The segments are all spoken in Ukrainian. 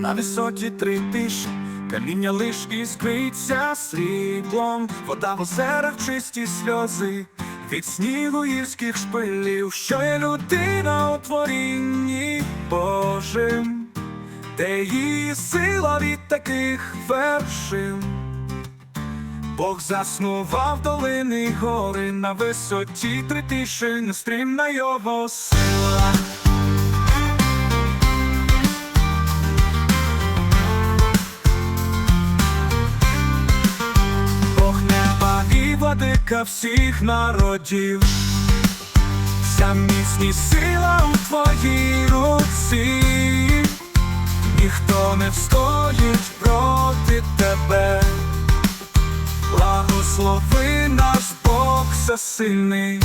на висоті три тиші, каміння лиш іскриться сріблом, вода в озерах чисті сльози, від снігу гірських шпилів, що є людина у творінні Божим, де її сила від таких вершин. Бог заснував долини гори на висоті три тиші, нестримна його сила. Владика всіх народів, вся міцність сила у твоїй руці, ніхто не встоїть проти тебе. Благослови наш Бог всесильний.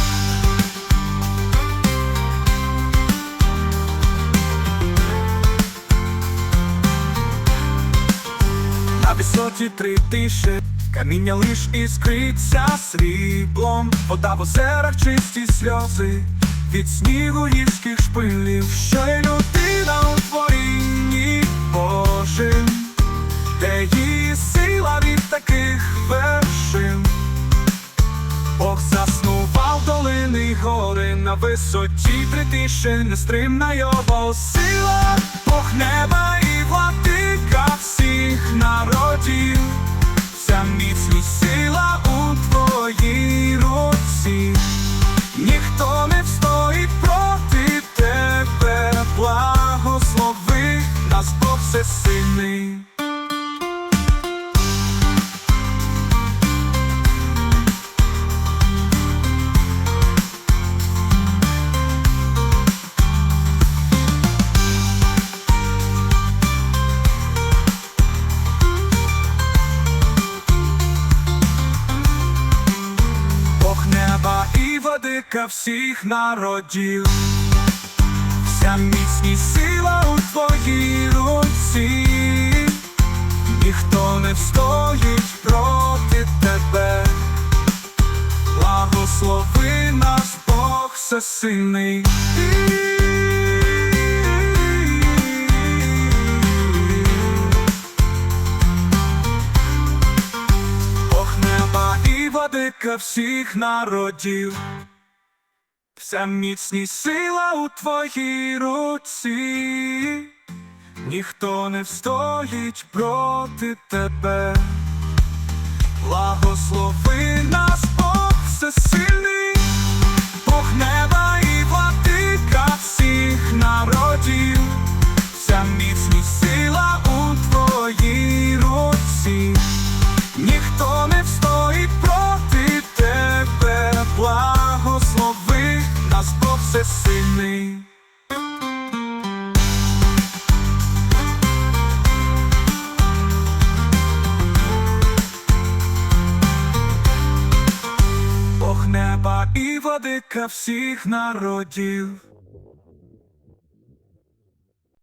Висоті три тиші, каміння лиш іскриться сріблом, вода в озерах чисті сльози, від снігу гірських шпилів, що є людина у творінні Божим, де її сила від таких вершин. Бог заснував долини й гори. На висоті три тиші, нестримна його сила, Бог неба і владика всіх народів, вся неба і водика всіх народів, вся міцність сила у твоїй руці, ніхто не встоїть проти тебе, благослови нас Бог всесильний. Владика всіх народів, вся міцність сила у твоїй руці, ніхто не встоїть проти тебе, благослови нас, Бог всесильний, Бог неба і владика всіх народів, вся міцність сила у твоїй руці. Неба і владика всіх народів.